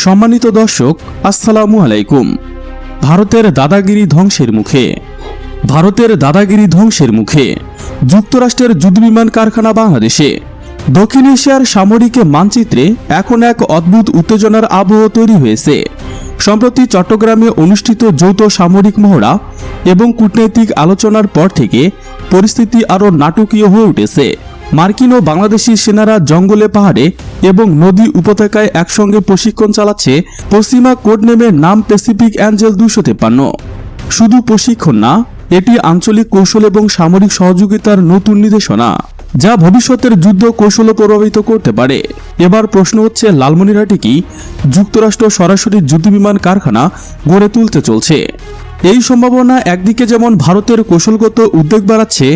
সম্মানিত দর্শক, আসসালামু আলাইকুম। ভারতের দাদাগিরি ধ্বংসের মুখে। ভারতের দাদাগিরি ধ্বংসের মুখে। যুক্তরাষ্ট্রের যুদ্ধবিমান কারখানা বাংলাদেশে। দক্ষিণ এশিয়ার সামরিক মানচিত্রে এখন এক অদ্ভুত উত্তেজনার আবহ তৈরি হয়েছে। সম্প্রতি চট্টগ্রামে অনুষ্ঠিত যৌথ সামরিক মহড়া এবং কূটনৈতিক আলোচনার পর থেকে পরিস্থিতি আরও নাটকীয় হয়ে উঠেছে। মার্কিন ও বাংলাদেশি সেনারা জঙ্গলে পাহাড়ে এবং নদী উপত্যকায় একসঙ্গে প্রশিক্ষণ চালাচ্ছে পশ্চিমা কোড নেমে নাম প্যাসিফিক অ্যাঞ্জেল দুশো তেপান্ন শুধু প্রশিক্ষণ না, এটি আঞ্চলিক কৌশল এবং সামরিক সহযোগিতার নতুন নির্দেশনা, যা ভবিষ্যতের যুদ্ধ কৌশল প্রভাবিত করতে পারে। এবার প্রশ্ন হচ্ছে, লালমনিরহাটে কি যুক্তরাষ্ট্র সরাসরি যুদ্ধবিমান কারখানা গড়ে তুলতে চলছে? এই সম্ভাবনা একদিকে যেমন ভারতের কৌশলগত উদ্বেগ বাড়াচ্ছে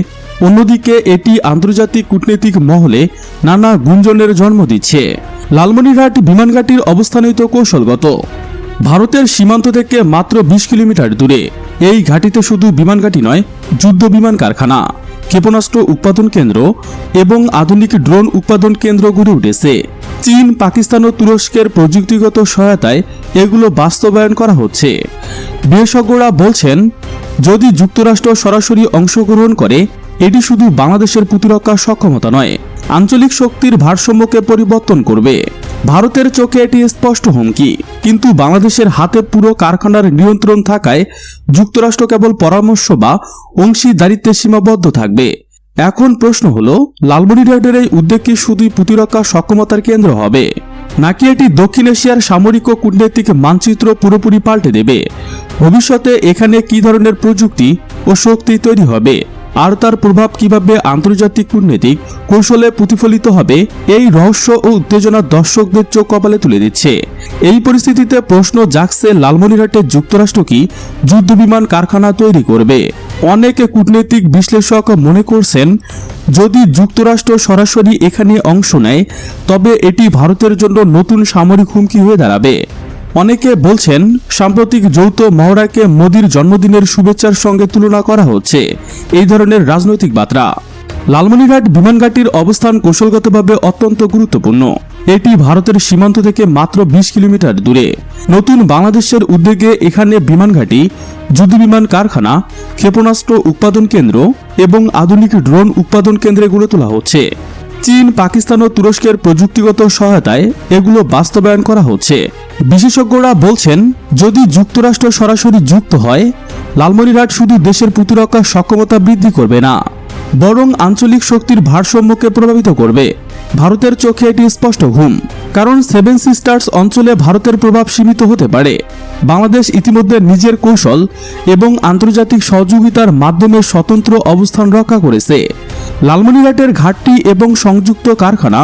অন্যদিকে এটি আন্তর্জাতিক কূটনৈতিক মহলে নানা গুঞ্জনের জন্ম দিচ্ছে। লালমনিরহাট বিমানঘাটির অবস্থানই তো কৌশলগত। ভারতের সীমান্ত থেকে মাত্র বিশ কিলোমিটার দূরে। এই ঘাটিতে শুধু বিমান ঘাঁটি নয়, যুদ্ধ বিমান কারখানা, ক্ষেপণাস্ত্র উৎপাদন কেন্দ্র এবং আধুনিক ড্রোন উৎপাদন কেন্দ্র গড়ে উঠেছে। চীন, পাকিস্তান ও তুরস্কের প্রযুক্তিগত সহায়তায় এগুলো বাস্তবায়ন করা হচ্ছে। বিশেষজ্ঞরা বলছেন, যদি যুক্তরাষ্ট্র সরাসরি অংশগ্রহণ করে এটি শুধু বাংলাদেশের প্রতিরক্ষা সক্ষমতা নয়, আঞ্চলিক শক্তির ভারসাম্যকে পরিবর্তন করবে। ভারতের চোখে এটি স্পষ্ট হুমকি, কিন্তু বাংলাদেশের হাতে পুরো কারখানার নিয়ন্ত্রণ থাকায় যুক্তরাষ্ট্র কেবল পরামর্শ বা অংশীদারিত্বে সীমাবদ্ধ থাকবে। এখন প্রশ্ন হলো লালমনিরহাটের এই উদ্যোগ কি শুধুই প্রতিরক্ষা সক্ষমতার কেন্দ্র হবে, নাকি এটি দক্ষিণ এশিয়ার সামরিক ও কূটনৈতিক মানচিত্র পুরোপুরি পাল্টে দেবে? ভবিষ্যতে এখানে কি ধরনের প্রযুক্তি ও শক্তি তৈরি হবে? আর তার প্রভাব কীভাবে আন্তর্জাতিক কূটনৈতিক কৌশলে প্রতিফলিত হবে, এই রহস্য ও উত্তেজনা দর্শকদের চোখ কপালে তুলে দিচ্ছে। এই পরিস্থিতিতে প্রশ্ন জাগছে লালমনিরহাটে যুক্তরাষ্ট্র কি যুদ্ধবিমান কারখানা তৈরি করবে। অনেক কূটনৈতিক বিশ্লেষক মনে করছেন, যদি যুক্তরাষ্ট্র সরাসরি এখানে অংশ নেয়, তবে এটি ভারতের জন্য নতুন সামরিক হুমকি হয়ে দাঁড়াবে। অনেকে বলছেন, সাম্প্রতিক যৌথ মহড়াকে মোদির জন্মদিনের শুভেচ্ছার সঙ্গে তুলনা করা হচ্ছে। এই ধরনের রাজনৈতিক বার্তা। লালমনিরহাট বিমানঘাটির অবস্থান কৌশলগতভাবে অত্যন্ত গুরুত্বপূর্ণ। এটি ভারতের সীমান্ত থেকে মাত্র বিশ কিলোমিটার দূরে। নতুন বাংলাদেশের উদ্যোগে এখানে বিমানঘাটি যুদ্ধবিমান কারখানা, ক্ষেপণাস্ত্র উৎপাদন কেন্দ্র এবং আধুনিক ড্রোন উৎপাদন কেন্দ্রে গড়ে তোলা হচ্ছে। চীন, পাকিস্তান ও তুরস্কের প্রযুক্তিগত সহায়তায় এগুলো বাস্তবায়ন করা হচ্ছে। বিশেষজ্ঞরা বলছেন, যদি যুক্তরাষ্ট্র সরাসরি যুক্ত হয়, লালমনিরহাট শুধু দেশের প্রতিরক্ষা সক্ষমতা বৃদ্ধি করবে না, বরং আঞ্চলিক শক্তির ভারসাম্যকে প্রভাবিত করবে। ভারতের চোখে এটি স্পষ্ট ঘুম, কারণ সেভেন সিস্টার্স অঞ্চলে ভারতের প্রভাব সীমিত হতে পারে। বাংলাদেশ ইতিমধ্যে নিজের কৌশল এবং আন্তর্জাতিক সহযোগিতার মাধ্যমে স্বতন্ত্র অবস্থান রক্ষা করেছে। লালমনিরহাটের ঘাটটি এবং সংযুক্ত কারখানা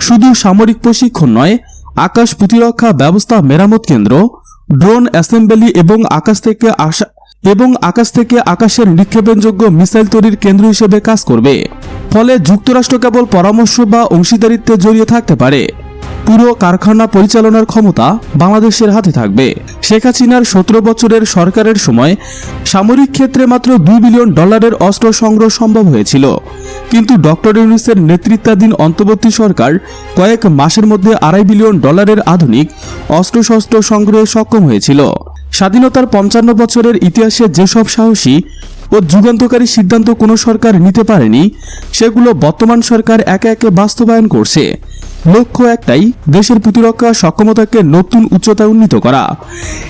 শুধু সামরিক প্রশিক্ষণ নয়, আকাশ প্রতিরক্ষা ব্যবস্থা মেরামত কেন্দ্র, ড্রোন অ্যাসেম্বলি এবং আকাশ থেকে আসা এবং আকাশ থেকে আকাশের নিক্ষেপণযোগ্য মিসাইল তৈরির কেন্দ্র হিসেবে কাজ করবে। ফলে যুক্তরাষ্ট্র কেবল পরামর্শ বা অংশীদারিত্বে জড়িয়ে থাকতে পারে। পুরো কারখানা পরিচালনার ক্ষমতা বাংলাদেশের হাতে থাকবে। শেখ হাসিনার সতেরো বছরের সরকারের সময় সামরিক ক্ষেত্রে মাত্র দুই বিলিয়ন ডলারের অস্ত্র সংগ্রহ সম্ভব হয়েছিল। কিন্তু ডক্টর ইউনিসের নেতৃত্বাধীন অন্তর্বর্তী সরকার কয়েক মাসের মধ্যে আড়াই বিলিয়ন ডলারের আধুনিক অস্ত্রশস্ত্র সংগ্রহে সক্ষম হয়েছিল। স্বাধীনতার পঞ্চান্ন বছরের ইতিহাসে যেসব সাহসী ও যুগান্তকারী সিদ্ধান্ত কোনো সরকার নিতে পারেনি, সেগুলো বর্তমান সরকার একে একে বাস্তবায়ন করছে। লক্ষ্য একটাই, দেশের প্রতিরক্ষা সক্ষমতাকে নতুন উচ্চতায় উন্নীত করা।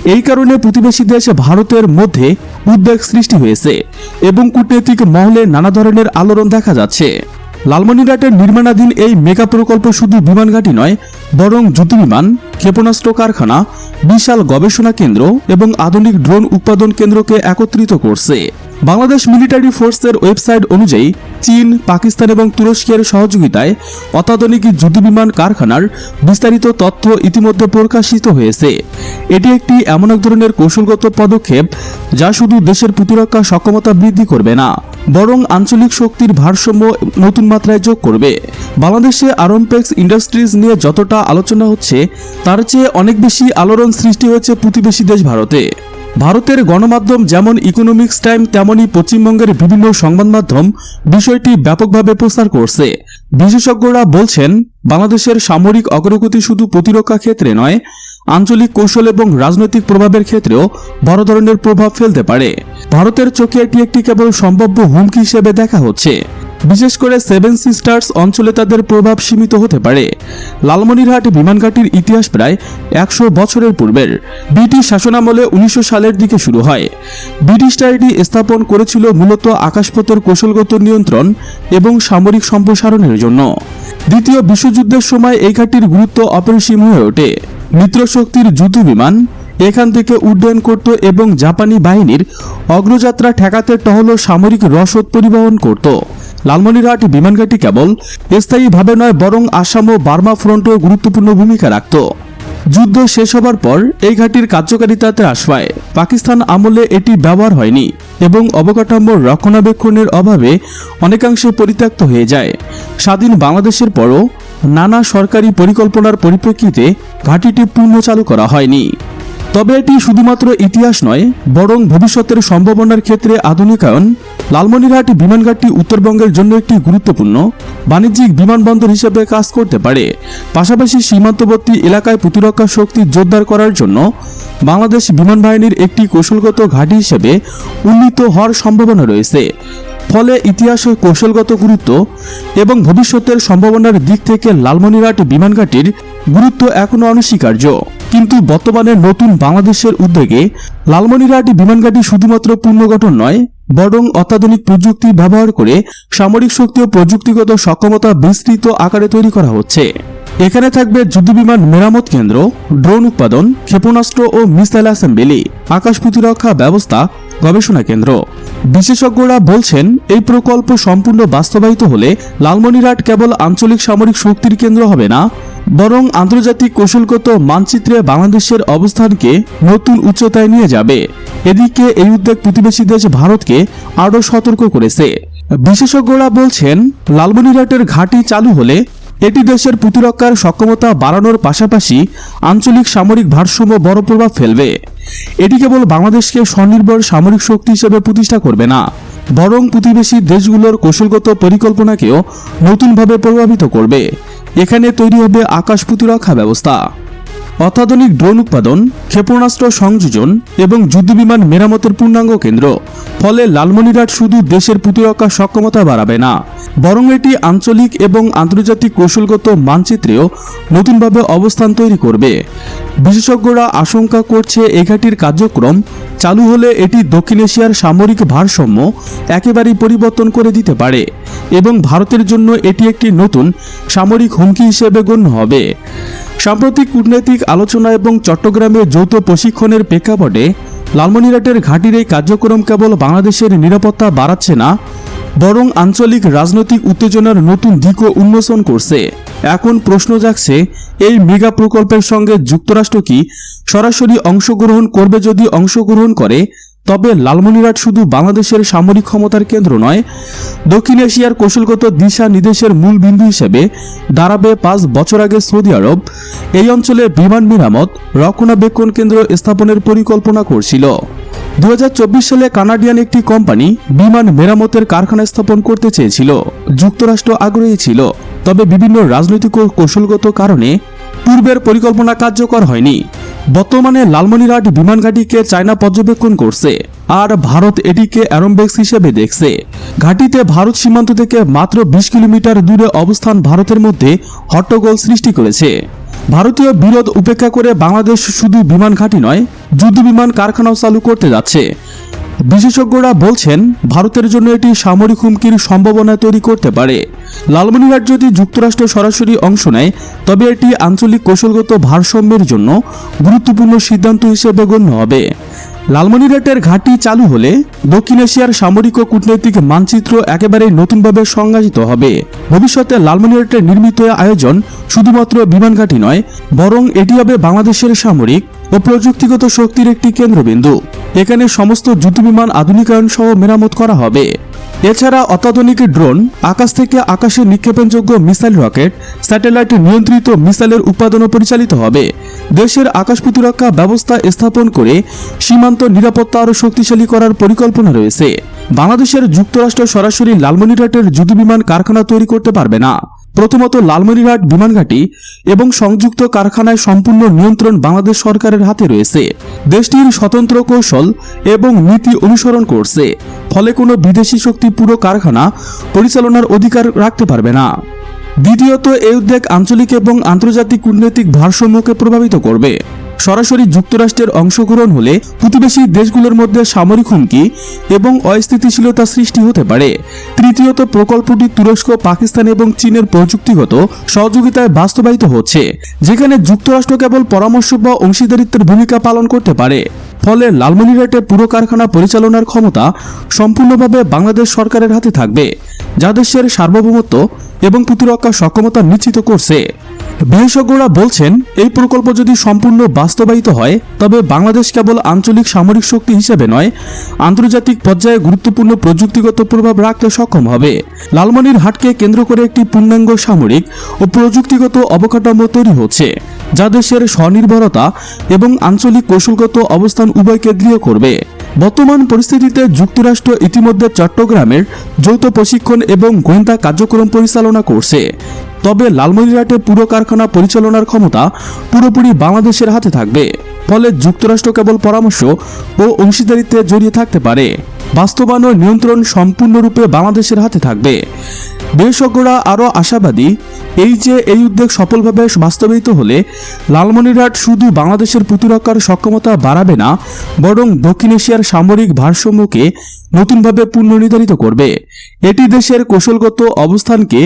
এই কারণে প্রতিবেশী দেশ ভারতের মধ্যে উদ্বেগ সৃষ্টি হয়েছে এবং কূটনৈতিক মহলে নানা ধরনের আলোড়ন দেখা যাচ্ছে। লালমনিরহাটের নির্মাণাধীন এই মেগা প্রকল্প শুধু বিমান ঘাঁটি নয়, বরং যুদ্ধবিমান ক্ষেপণাস্ত্র কারখানা, বিশাল গবেষণা কেন্দ্র এবং আধুনিক ড্রোন উৎপাদন কেন্দ্রকে একত্রিত করছে। বাংলাদেশ মিলিটারি ফোর্সের ওয়েবসাইট অনুযায়ী চীন, পাকিস্তান এবং তুরস্কের সহযোগিতায় অত্যাধুনিক যুদ্ধবিমান কারখানার বিস্তারিত তথ্য ইতিমধ্যে প্রকাশিত হয়েছে। এটি একটি এমন এক ধরনের কৌশলগত পদক্ষেপ যা শুধু দেশের প্রতিরক্ষা সক্ষমতা বৃদ্ধি করবে না, বরং আঞ্চলিক শক্তির ভারসাম্য নতুন মাত্রায় যোগ করবে। বাংলাদেশে আরমপেক্স ইন্ডাস্ট্রিজ নিয়ে যতটা আলোচনা হচ্ছে, তার চেয়ে অনেক বেশি আলোড়ন সৃষ্টি হয়েছে প্রতিবেশী দেশ ভারতে। ভারতের গণমাধ্যম যেমন ইকোনমিক্স টাইম তেমনই পশ্চিমবঙ্গের বিভিন্ন সংবাদ মাধ্যম বিষয়টি ব্যাপকভাবে প্রচার করছে। বিশেষজ্ঞরা বলছেন, বাংলাদেশের সামরিক অগ্রগতি শুধু প্রতিরক্ষা ক্ষেত্রে নয়, আঞ্চলিক কৌশল এবং রাজনৈতিক প্রভাবের ক্ষেত্রেও বড় ধরনের প্রভাব ফেলতে পারে। ভারতের চোখে এটি একটি কেবল সম্ভাব্য হুমকি হিসেবে দেখা হচ্ছে। বিশেষ করে সেভেন সিস্টার্স অঞ্চলে তাদের প্রভাব সীমিত হতে পারে। লালমনিরহাট বিমানঘাটির ইতিহাস প্রায় একশো বছরের পূর্বের। ব্রিটিশ শাসনামলে উনিশশো সালের দিকে শুরু হয়। ব্রিটিশরা এটি স্থাপন করেছিল মূলত আকাশপথের কৌশলগত নিয়ন্ত্রণ এবং সামরিক সম্প্রসারণের জন্য। দ্বিতীয় বিশ্বযুদ্ধের সময় এই ঘাটির গুরুত্ব অপরিসীম হয়ে ওঠে। মিত্রশক্তির যুদ্ধ বিমান, এখান থেকে উড্ডয়ন করত এবং জাপানি বাহিনীর অগ্রযাত্রা ঠেকাতে টহল সামরিক রসদ পরিবহন করত। লালমনিরহাট বিমানঘাটি কেবল স্থায়ীভাবে নয়, বরং আসাম ও বার্মা ফ্রন্টেও গুরুত্বপূর্ণ ভূমিকা রাখত। যুদ্ধ শেষ হবার পর এই ঘাটির কার্যকারিতাতে পায়। পাকিস্তান আমলে এটি ব্যবহার হয়নি এবং অবকাঠামোর রক্ষণাবেক্ষণের অভাবে অনেকাংশে পরিত্যক্ত হয়ে যায়। স্বাধীন বাংলাদেশের পরও নানা সরকারি পরিকল্পনার পরিপ্রেক্ষিতে ঘাটিটি পূর্ণ চালু করা হয়নি। তবে এটি শুধুমাত্র ইতিহাস নয়, বরং ভবিষ্যতের সম্ভাবনার ক্ষেত্রে আধুনিকায়ন লালমনিরহাট বিমানঘাটটি উত্তরবঙ্গের জন্য একটি গুরুত্বপূর্ণ বাণিজ্যিক বিমানবন্দর হিসেবে কাজ করতে পারে। পাশাপাশি সীমান্তবর্তী এলাকায় প্রতিরক্ষা শক্তি জোরদার করার জন্য বাংলাদেশ বিমান বাহিনীর একটি কৌশলগত ঘাঁটি হিসেবে উন্নীত হওয়ার সম্ভাবনা রয়েছে। ফলে ইতিহাসের কৌশলগত গুরুত্ব এবং ভবিষ্যতের সম্ভাবনার দিক থেকে লালমনিরহাট বিমানঘাটির গুরুত্ব এখনও অনস্বীকার্য। কিন্তু বর্তমানে নতুন বাংলাদেশের উদ্যোগে লালমনিরহাট বিমানঘাটি শুধুমাত্র পুনর্গঠন নয় বরং অত্যাধুনিক প্রযুক্তি ব্যবহার করে সামরিক শক্তি ও প্রযুক্তিগত সক্ষমতা বিস্তৃত আকারে তৈরি করা হচ্ছে। এখানে থাকবে যুদ্ধবিমান মেরামত কেন্দ্র, ড্রোন উৎপাদন, ক্ষেপণাস্ত্র ও মিসাইল অ্যাসেম্বলি, আকাশ প্রতিরক্ষা ব্যবস্থা, গবেষণা কেন্দ্র। বিশেষজ্ঞরা বলছেন, এই প্রকল্প সম্পূর্ণ বাস্তবায়িত হলে লালমনিরহাট কেবল আঞ্চলিক সামরিক শক্তির কেন্দ্র হবে না বরং আন্তর্জাতিক কৌশলগত মানচিত্রে বাংলাদেশের অবস্থানকে নতুন উচ্চতায় নিয়ে যাবে। এদিকে এই উদ্যোগ প্রতিবেশী দেশ ভারতকে আরও সতর্ক করেছে। বিশেষজ্ঞরা বলছেন, লালমনিরহাটের ঘাঁটি চালু হলে এটি দেশের প্রতিরক্ষার সক্ষমতা বাড়ানোর পাশাপাশি আঞ্চলিক সামরিক ভারসাম্য বড় প্রভাব ফেলবে। এটি কেবল বাংলাদেশকে স্বনির্ভর সামরিক শক্তি হিসেবে প্রতিষ্ঠা করবে না, বরং প্রতিবেশী দেশগুলোর কৌশলগত পরিকল্পনাকেও নতুনভাবে প্রভাবিত করবে। এখানে তৈরি হবে আকাশ প্রতিরক্ষা ব্যবস্থা। অত্যাধুনিক ড্রোন উৎপাদন, ক্ষেপণাস্ত্র সংযোজন এবং যুদ্ধবিমান মেরামতের পূর্ণাঙ্গ কেন্দ্র। ফলে লালমনিরহাট শুধু দেশের প্রতিরক্ষা সক্ষমতা বাড়াবে না, বরং এটি আঞ্চলিক এবং আন্তর্জাতিক কৌশলগত মানচিত্রেও নতুনভাবে অবস্থান তৈরি করবে। বিশেষজ্ঞরা আশঙ্কা করছে এ ঘাটির কার্যক্রম চালু হলে এটি দক্ষিণ এশিয়ার সামরিক ভারসাম্য একেবারেই পরিবর্তন করে দিতে পারে এবং ভারতের জন্য এটি একটি নতুন সামরিক হুমকি হিসেবে গণ্য হবে। সাম্প্রতিক কূটনৈতিক আলোচনা এবং চট্টগ্রামে যৌথ প্রশিক্ষণের প্রেক্ষাপটে লালমনিরহাটের ঘাটির এই কার্যক্রম কেবল বাংলাদেশের নিরাপত্তা বাড়াচ্ছে না, বরং আঞ্চলিক রাজনৈতিক উত্তেজনার নতুন দিকও উন্মোচন করছে। এখন প্রশ্ন জাগছে, এই মেগা প্রকল্পের সঙ্গে যুক্তরাষ্ট্র কি সরাসরি অংশগ্রহণ করবে যদি অংশগ্রহণ করে? তবে লালমনিরহাট শুধু বাংলাদেশের সামরিক ক্ষমতার কেন্দ্র নয়, দক্ষিণ এশিয়ার কৌশলগত দিশা নির্দেশের মূল বিন্দু হিসেবে দাঁড়াবে পাঁচ বছর আগে সৌদি আরব। এই অঞ্চলে বিমান মেরামত রক্ষণাবেক্ষণ কেন্দ্র স্থাপনের পরিকল্পনা করছিল। দু হাজার চব্বিশ সালে কানাডিয়ান একটি কোম্পানি বিমান মেরামতের কারখানা স্থাপন করতে চেয়েছিল। যুক্তরাষ্ট্র আগ্রহী ছিল, তবে বিভিন্ন রাজনৈতিক ও কৌশলগত কারণে পূর্বের পরিকল্পনা কার্যকর হয়নি। বর্তমানে লালমনিরহাট বিমান ঘাঁটিকে চায়না পর্যবেক্ষণ করছে আর ভারত এটিকে অ্যারোমবেক্স হিসেবে দেখছে। ঘাঁটিতে ভারত সীমান্ত থেকে মাত্র বিশ কিলোমিটার দূরে অবস্থান ভারতের মধ্যে হট্টগোল সৃষ্টি করেছে। ভারতীয় বিরোধ উপেক্ষা করে বাংলাদেশ শুধু বিমান ঘাঁটি নয় যুদ্ধ বিমান কারখানাও চালু করতে যাচ্ছে। বিশেষজ্ঞরা বলছেন, ভারতের জন্য এটি সামরিক হুমকির সম্ভাবনা তৈরি করতে পারে। লালমনিরহাট যদি যুক্তরাষ্ট্র সরাসরি অংশ নেয়, তবে এটি আঞ্চলিক কৌশলগত ভারসাম্যের জন্য গুরুত্বপূর্ণ সিদ্ধান্ত হিসেবে গণ্য হবে। লালমনিরহাটের ঘাঁটি চালু হলে দক্ষিণ এশিয়ার সামরিক ও কূটনৈতিক মানচিত্র একেবারে নতুনভাবে সংজ্ঞায়িত হবে। ভবিষ্যতে লালমনিরহাটের নির্মিত আয়োজন শুধুমাত্র বিমান ঘাঁটি নয়, বরং এটি হবে বাংলাদেশের সামরিক ও প্রযুক্তিগত শক্তির একটি কেন্দ্রবিন্দু। এখানে সমস্ত যুদ্ধবিমান আধুনিকায়ন সহ মেরামত করা হবে। এছাড়া অত্যাধুনিক ড্রোন, আকাশ থেকে আকাশে নিক্ষেপণযোগ্য মিসাইল রকেট, স্যাটেলাইট নিয়ন্ত্রিত মিসাইলের উৎপাদনও পরিচালিত হবে। দেশের আকাশ প্রতিরক্ষা ব্যবস্থা স্থাপন করে সীমান্ত নিরাপত্তা আরও শক্তিশালী করার পরিকল্পনা রয়েছে। বাংলাদেশের যুক্তরাষ্ট্র সরাসরি লালমনিরহাটের যুদ্ধবিমান কারখানা তৈরি করতে পারবে না। প্রথমত লালমনিরহাট বিমানঘাটি এবং সংযুক্ত কারখানায় সম্পূর্ণ নিয়ন্ত্রণ বাংলাদেশ সরকারের হাতে রয়েছে। দেশটির স্বতন্ত্র কৌশল এবং নীতি অনুসরণ করছে। ফলে কোনো বিদেশি শক্তি পুরো কারখানা পরিচালনার অধিকার রাখতে পারবে না। দ্বিতীয়ত, এই উদ্যোগ আঞ্চলিক এবং আন্তর্জাতিক কূটনৈতিক ভারসাম্যকে প্রভাবিত করবে। সরাসরি যুক্তরাষ্ট্রের অংশগ্রহণ হলে প্রতিবেশী দেশগুলোর মধ্যে সামরিক হুমকি এবং অস্থিতিশীলতা সৃষ্টি হতে পারে। তৃতীয়ত, প্রকল্পটি তুরস্ক, পাকিস্তান এবং চীনের প্রযুক্তিগত সহযোগিতায় বাস্তবায়িত হচ্ছে, যেখানে যুক্তরাষ্ট্র কেবল পরামর্শ বা অংশীদারিত্বের ভূমিকা পালন করতে পারে। ফলে লালমনিরহাটে পুরো কারখানা পরিচালনার ক্ষমতা সম্পূর্ণভাবে বাংলাদেশ সরকারের হাতে থাকবে, যা দেশের সার্বভৌমত্ব এবং প্রতিরক্ষা সক্ষমতা নিশ্চিত করছে। বিশেষজ্ঞরা বলছেন, এই প্রকল্প যদি সম্পূর্ণ বাস্তবায়িত হয়, তবে বাংলাদেশ কেবল আঞ্চলিক সামরিক শক্তি হিসেবে নয়, আন্তর্জাতিক পর্যায়ে গুরুত্বপূর্ণ প্রযুক্তিগত প্রভাব রাখতে সক্ষম হবে। লালমনির হাটকে কেন্দ্র করে একটি পূর্ণাঙ্গ সামরিক ও প্রযুক্তিগত অবকাঠামো তৈরি হচ্ছে। যা দেশের স্বনির্ভরতা এবং আঞ্চলিক কৌশলগত অবস্থান উভয় কেন্দ্রীয় করবে। বর্তমান পরিস্থিতিতে যুক্তরাষ্ট্র ইতিমধ্যে চট্টগ্রামের যৌথ প্রশিক্ষণ এবং গোয়েন্দা কার্যক্রম পরিচালনা করছে। তবে লালমনিরহাটে পুরো কারখানা পরিচালনার ক্ষমতা পুরোপুরি বাংলাদেশের হাতে থাকবে। ফলে যুক্তরাষ্ট্র কেবল পরামর্শ ও অংশীদারিত্বে জড়িয়ে থাকতে পারে। বাস্তবায়ন নিয়ন্ত্রণ সম্পূর্ণরূপে বাংলাদেশের হাতে থাকবে। বিশেষজ্ঞরা আরও আশাবাদী, এই যে এই উদ্যোগ সফলভাবে বাস্তবায়িত হলে লালমনিরহাট শুধু বাংলাদেশের প্রতিরক্ষার সক্ষমতা বাড়াবে না, বরং দক্ষিণ এশিয়ার সামরিক ভারসাম্যকে নতুনভাবে পুনর্নির্ধারিত করবে। এটি দেশের কৌশলগত অবস্থানকে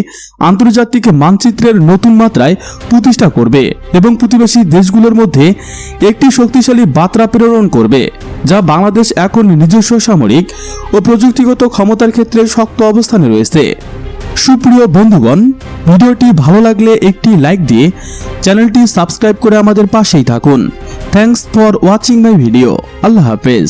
আন্তর্জাতিক মানচিত্রের নতুন মাত্রায় প্রতিষ্ঠা করবে এবং প্রতিবেশী দেশগুলোর মধ্যে একটি শক্তিশালী বার্তা প্রেরণ করবে, যা বাংলাদেশ এখন নিজস্ব সামরিক ও প্রযুক্তিগত ক্ষমতার ক্ষেত্রে শক্ত অবস্থানে রয়েছে। সুপ্রিয় বন্ধুগণ, ভিডিওটি ভালো লাগলে একটি লাইক দিয়ে চ্যানেলটি সাবস্ক্রাইব করে আমাদের পাশেই থাকুন। Thanks for watching my video আল্লাহ হাফেজ।